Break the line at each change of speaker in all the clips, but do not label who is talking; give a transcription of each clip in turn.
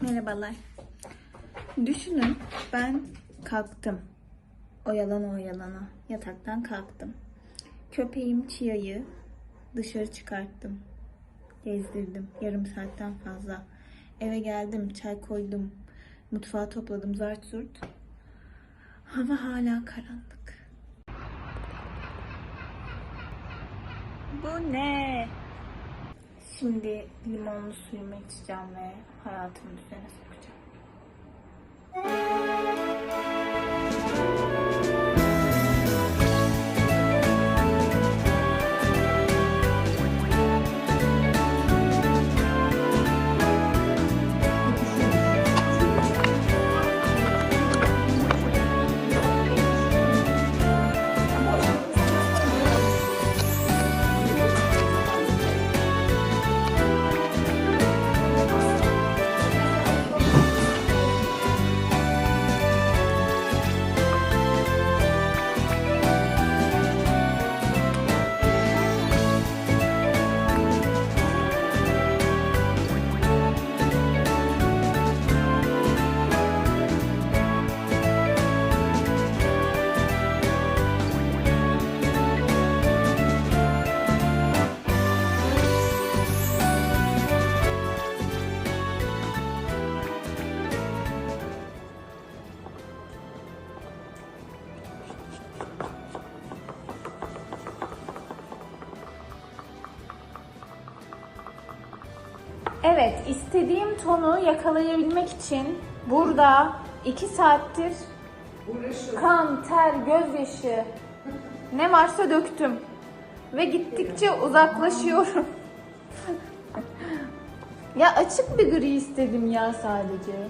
Merhabalar. Düşünün ben kalktım. Oyalana oyalana yataktan kalktım. Köpeğim Chia'yı dışarı çıkarttım. Gezdirdim yarım saatten fazla. Eve geldim, çay koydum. Mutfağı topladım zart zurt. Hava hala karanlık. Bu ne? Şimdi limonlu suyumu içeceğim ve hayatımı düzene Evet, istediğim tonu yakalayabilmek için burada iki saattir kan, ter, gözyaşı ne varsa döktüm. Ve gittikçe uzaklaşıyorum. ya açık bir gri istedim ya sadece.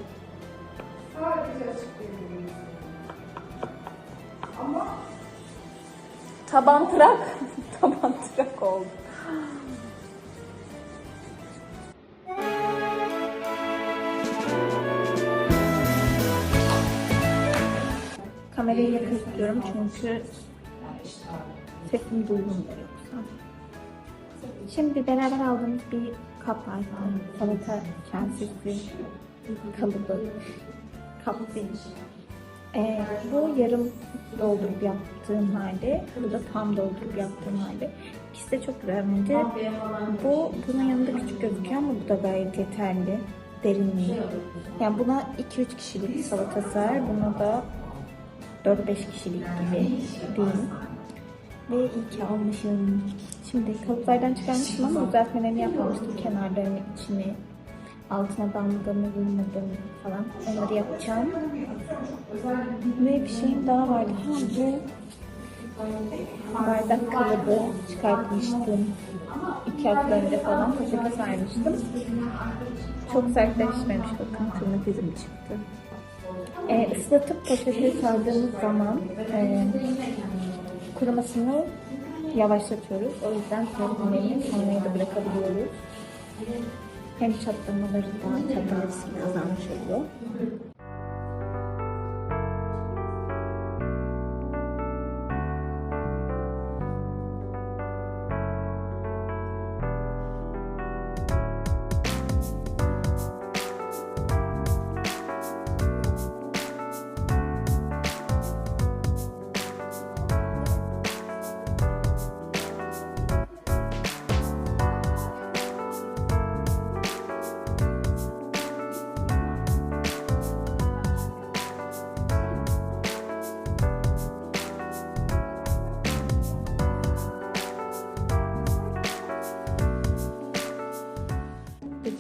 Sadece açık bir renk. Ama
Taban tırak, taban tırak oldu. Kamerayı yakın tutuyorum çünkü sesimi duydum da yoksa. Şimdi beraber aldığımız bir kap var. Salata kasesi kalıbı. Kap. Ee, bu yarım doldurup yaptığım halde, bu da tam doldurup yaptığım halde. İkisi de çok güzel bence. Bu, bunun yanında küçük gözüküyor ama bu da gayet yeterli. Derinliği. Yani buna 2-3 kişilik salata sığar. Buna da 4-5 kişilik gibi diyeyim. Ve iyi ki almışım. Şimdi kalıplardan çıkarmıştım ama düzeltmelerini yapmamıştım. Kenarlarını, içini, altına damladı mı, vurmadı mı falan. Onları yapacağım. Ve bir şeyim daha vardı. Ha bardak kalıbı çıkartmıştım. İki hafta önce falan poşete sarmıştım. Çok sertleşmemiş bakın tırnak izim çıktı. E, ıslatıp poşete sardığımız zaman e, kurumasını yavaşlatıyoruz. O yüzden serpmeyi sonraya da bırakabiliyoruz. Hem çatlamaları da çatlama riski kazanmış oluyor.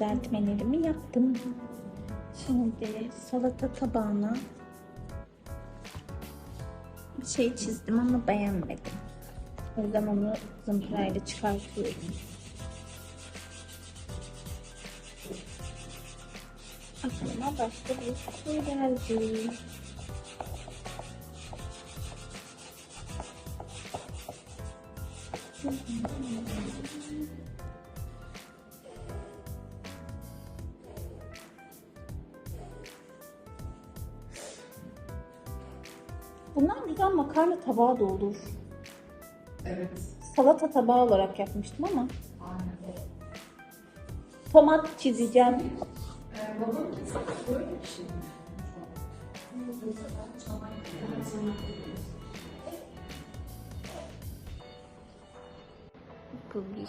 Düzeltmelerimi yaptım. Şimdi salata tabağına bir şey çizdim ama beğenmedim. O yüzden onu zımparayla çıkartıyorum. Aklıma başka bir şey geldi. Bunlar güzel makarna tabağı da olur.
evet.
Salata tabağı olarak yapmıştım ama
Aynen.
tomat çizeceğim.
Evet. Babam böyle bir şey.
Bu bir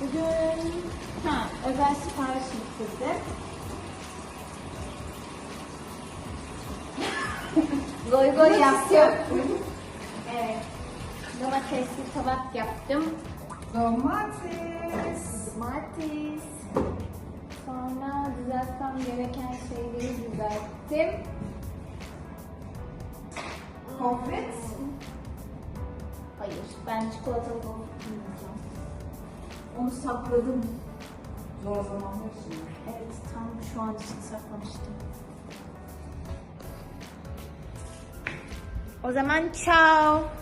Bugün ha, özel sipariş getirdim. goy goy yaptım. evet. Domatesli tabak yaptım.
Domates.
Domates. Sonra düzeltmem gereken şeyleri düzelttim.
Gofret.
Hayır, ben çikolatalı gofret yiyeceğim. Onu sakladım.
Zor zamanlar şimdi.
Evet, tam şu an için saklamıştım. O zaman ciao.